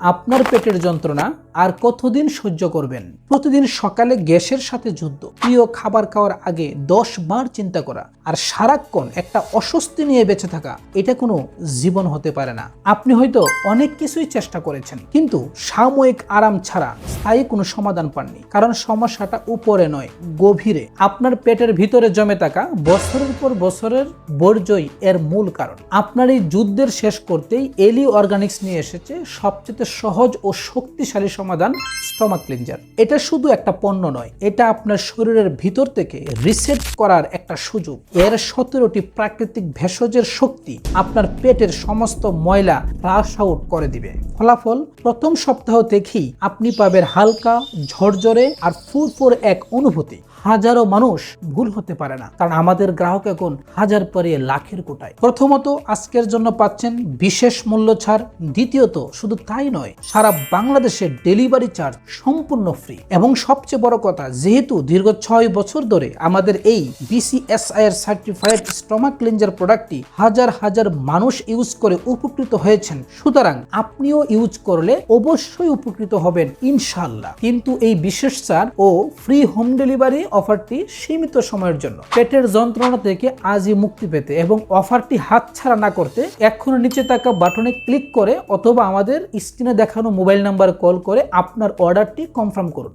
আপনার পেটের যন্ত্রণা আর কতদিন সহ্য করবেন? প্রতিদিন সকালে গ্যাসের সাথে যুদ্ধ, প্রিয় খাবার খাওয়ার আগে দশ বার চিন্তা করা আর সারাক্ষণ একটা অস্বস্তি নিয়ে বেঁচে থাকা, এটা কোনো জীবন হতে পারে না। আপনি হয়তো অনেক কিছুই চেষ্টা করেছেন, কিন্তু সাময়িক আরাম ছাড়া স্থায়ী কোনো সমাধান পাননি। কারণ সমস্যাটা উপরে নয়, গভীরে। আপনার পেটের ভিতরে জমে থাকা বছরের পর বছরের বর্জয় এর মূল কারণ। আপনার এই যুদ্ধের শেষ করতেই এলি অর্গানিক্স নিয়ে এসেছে সবচেয়ে সহজ ও শক্তিশালী সমাধান স্টমাক ক্লিনজার। এটা শুধু একটা পণ্য নয়, এটা আপনার শরীরের ভিতর থেকে রিসেট করার একটা সুযোগ। এর সতেরোটি প্রাকৃতিক ভেষজের শক্তি আপনার পেটের সমস্ত ময়লা ফ্লাশ আউট করে দিবে। ফলাফল, প্রথম সপ্তাহ থেকেই আপনি পাবেন হালকা, ঝরঝরে আর ফুরফুর এক অনুভূতি। হাজারো মানুষ ভুল হতে পারে না। কারণ আমাদের গ্রাহক এখন হাজার পরিয়ে লাখের কোটায়। প্রথমত আজকের জন্য পাচ্ছেন বিশেষ মূল্য ছাড়, দ্বিতীয়ত শুধু তাই নয়, সারা বাংলাদেশে ডেলিভারি চার্জ সম্পূর্ণ ফ্রি। এবং সবচেয়ে বড় কথা, যেহেতু দীর্ঘ ছয় বছর ধরে আমাদের এই বিসিএসআই এর সার্টিফাইড স্টমাক ক্লিনজার প্রোডাক্টটি হাজার হাজার মানুষ ইউজ করে উপকৃত হয়েছেন। সুতরাং আপনিও ইউজ করলে অবশ্যই উপকৃত হবেন ইনশাল্লাহ কিন্তু এই বিশেষ ছাড় ও ফ্রি হোম ডেলিভারি অফারটি সীমিত সময়ের জন্য। পেটের যন্ত্রণা থেকে আজই মুক্তি পেতে এবং অফারটি হাতছাড়া না করতে এক্ষুনি নিচে থাকা বাটনে ক্লিক করে অথবা আমাদের স্ক্রিনে দেখানো মোবাইল নাম্বার কল করে আপনার অর্ডারটি কনফার্ম করুন।